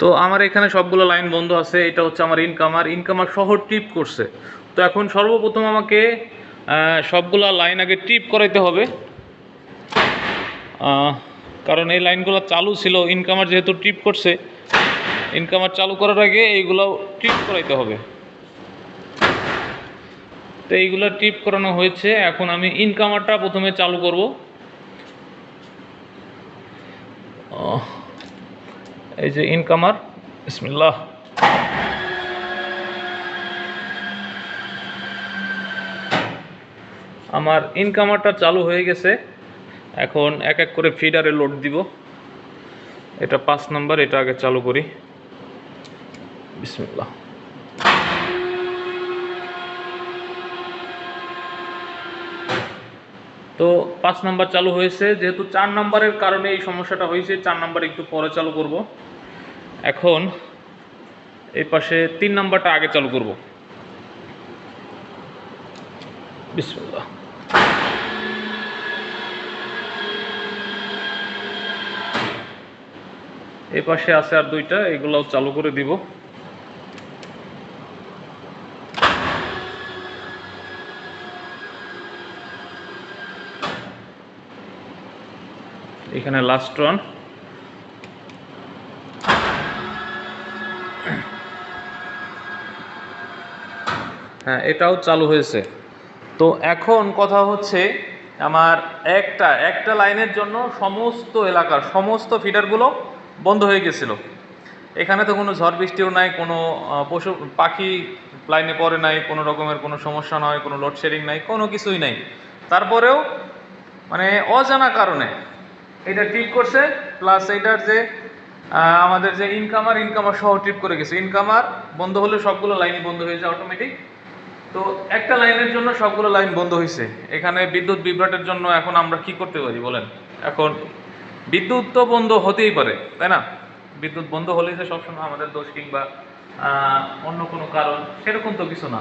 তো আমার এখানে সবগুলো লাইন বন্ধ আছে, এটা হচ্ছে আমার ইনকামার ইনকামার সহ ট্রিপ করছে। তো এখন সর্বপ্রথম আমাকে সবগুলা লাইন আগে ট্রিপ করাইতে হবে। কারণ এই লাইনগুলো চালু ছিল ইনকামার যেহেতু ট্রিপ করছে ইনকামার চালু করার আগে এইগুলো ট্রিপ করাইতে হবে। তো এইগুলো ট্রিপ করানো হয়েছে, এখন আমি ইনকামারটা প্রথমে চালু করব। এই যে ইনকামার ইসমিল্লা আমার ইনকামারটা চালু হয়ে গেছে। এখন এক এক করে ফিডারে লোড দিব। এটা পাঁচ নাম্বার এটা আগে চালু করি। বিসমিল্লাহ। তো পাঁচ নাম্বার চালু হয়েছে, যেহেতু চার নাম্বারের কারণে এই সমস্যাটা হয়েছে, চার নাম্বার একটু পরে চালু করব। এখন এই পাশে তিন নাম্বারটা আগে চালু করব। বিসমুল্লাহ। এই পাশে আছে আর দুইটা, এগুলাও চালু করে দিব। এখানে লাস্ট ওয়ান হ্যাঁ এটাও চালু হয়েছে। তো এখন কথা হচ্ছে আমার একটা একটা লাইনের জন্য সমস্ত এলাকার সমস্ত ফিডারগুলো বন্ধ হয়ে গেছিল। এখানে তো কোনো ঝড় বৃষ্টিও নাই, কোনো পশু, পাখি লাইনে পড়ে নাই, কোনো রকমের কোনো সমস্যা নয়, কোনো লোডশেডিং নাই, কোনো কিছুই নাই। তারপরেও মানে অজানা কারণে এটা ট্রিপ করছে প্লাস এইটার যে আমাদের যে ইনকামার ইনকামার সহ ট্রিপ করে গেছে। ইনকামার বন্ধ হলে সবগুলো লাইনই বন্ধ হয়ে যায় অটোমেটিক তো একটা লাইনের জন্য সবগুলো লাইন বন্ধ হয়েছে এখানে বিদ্যুৎ বিভ্রাটের জন্য এখন আমরা কি করতে পারি বলেন? এখন বিদ্যুৎ তো বন্ধ হতেই পারে, তাই না? বিদ্যুৎ বন্ধ হলেই যে সবসময় আমাদের দোষ কিংবা অন্য কোনো কারণ, সেরকম তো কিছু না।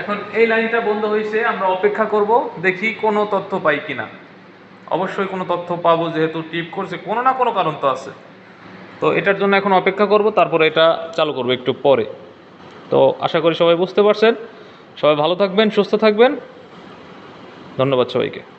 এখন এই লাইনটা বন্ধ হয়েছে আমরা অপেক্ষা করব, দেখি কোনো তথ্য পাই কিনা। অবশ্যই কোনো তথ্য পাবো যেহেতু টিপ করছে, কোনো না কোনো কারণ তো আছে। তো এটার জন্য এখন অপেক্ষা করব, তারপরে এটা চালু করব একটু পরে। তো আশা করি সবাই বুঝতে পারছেন। সবাই ভালো থাকবেন, সুস্থ থাকবেন। ধন্যবাদ সবাইকে।